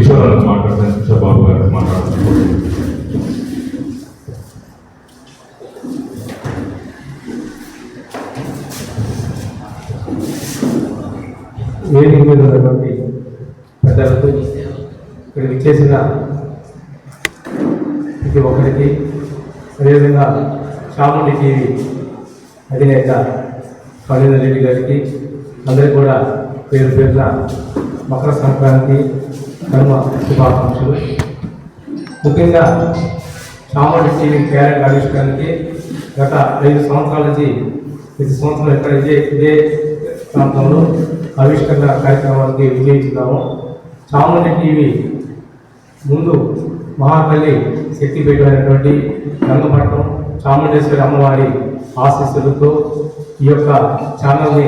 కిషోర్ గారు మాట్లాడతాను. కిషోర్ బాబు గారు మాట్లాడుతున్నారు వేదిక మీద ఉన్నటువంటి పెద్దలకు ఇక్కడ విచ్చేసిన ప్రతి ఒక్కరికి అదేవిధంగా చాముండి టీవీ అధినేత కళ్యాణ రెడ్డి గారికి అందరికీ కూడా పేరు పేరున మకర సంక్రాంతి ధర్మ శుభాకాంక్షలు. ముఖ్యంగా చాముండి టీవీ క్యారెట్ ఆవిష్కరణకి గత ఐదు సంవత్సరాల నుంచి ప్రతి సంవత్సరం ఇక్కడ ఇదే ఇదే ప్రాంతంలో ఆవిష్కరణ కార్యక్రమానికి విజయించున్నాము చాముండి టీవీ ముందు మహాతల్లి అయినటువంటి రంగపట్నం చాముండేశ్వరి అమ్మవారి ఆశీస్సులతో ఈ యొక్క ఛానల్ని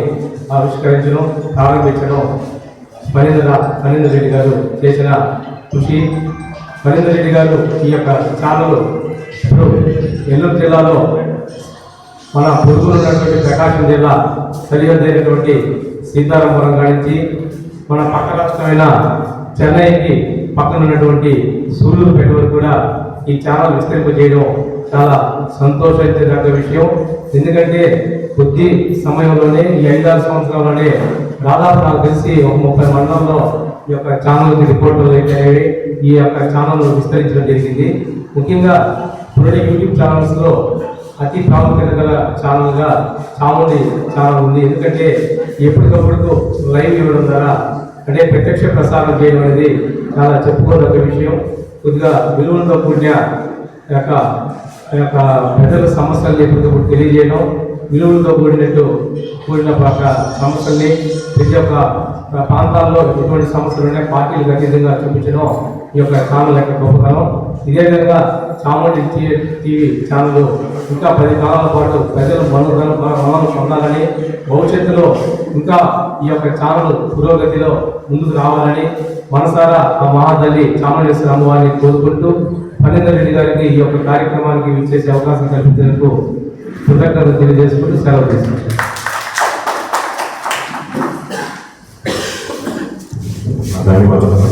ఆవిష్కరించడం ప్రారంభించడం మహేంద్ర మహేంద్ర రెడ్డి గారు చేసిన కృషి. మహేంద్ర రెడ్డి గారు ఈ యొక్క ఛానల్ ఇప్పుడు నెల్లూరు జిల్లాలో మన పొరుగులు ఉన్నటువంటి ప్రకాశం జిల్లా సరిహద్దు అయినటువంటి సీతారామపురం కాడించి మన పక్క రాష్ట్రమైన చెన్నైకి పక్కన ఉన్నటువంటి సూళ్ళూరుపేట వరకు కూడా ఈ ఛానల్ విస్తరింపజేయడం చాలా సంతోషించదగ్గ విషయం. ఎందుకంటే కొద్ది సమయంలోనే ఈ ఐదారు సంవత్సరాల్లోనే దాదాపు నాకు తెలిసి ఒక ముప్పై మండలంలో ఈ యొక్క ఛానల్కి రిపోర్టులు అయిపోయాయి ఈ యొక్క ఛానల్ విస్తరించడం జరిగింది. ముఖ్యంగా ఇప్పుడు యూట్యూబ్ ఛానల్స్లో అతి ప్రాముఖ్యత గల ఛానల్గా చాముండి ఛానల్ ఉంది. ఎందుకంటే ఎప్పటికప్పుడు లైవ్ ఇవ్వడం ద్వారా అంటే ప్రత్యక్ష ప్రసారం చేయడం అనేది చాలా చెప్పుకోదగ్గ విషయం. కొద్దిగా విలువలతో కూడిన యొక్క ఆ యొక్క ప్రజల సమస్యల్ని ఎప్పటికప్పుడు తెలియజేయడం విలువలతో కూడినట్టు కూడిన ఒక సమస్యల్ని ప్రతి ఒక్క ప్రాంతాల్లో ఎటువంటి సమస్యలు ఉన్నాయి పార్టీలకు అతీతంగా చూపించడం ఈ యొక్క ఛానల్ యొక్క గొప్పతనం ఇదే విధంగా చాముండి టీవీ ఛానల్ ఇంకా పది కాలాల పాటు ప్రజలు మనోధన మనం పొందాలని భవిష్యత్తులో ఇంకా ఈ యొక్క ఛానల్ పురోగతిలో ముందుకు రావాలని మనసారా ఆ మహాతల్లి చాముండేశ్వర అమ్మవారిని కోరుకుంటూ ఫణేందర్ రెడ్డి గారికి ఈ యొక్క కార్యక్రమానికి విచ్చేసే అవకాశం కల్పించేందుకు కృతజ్ఞతలు తెలియజేసుకుంటూ సెలవు తీసుకుంటాం ధన్యవాదాలు.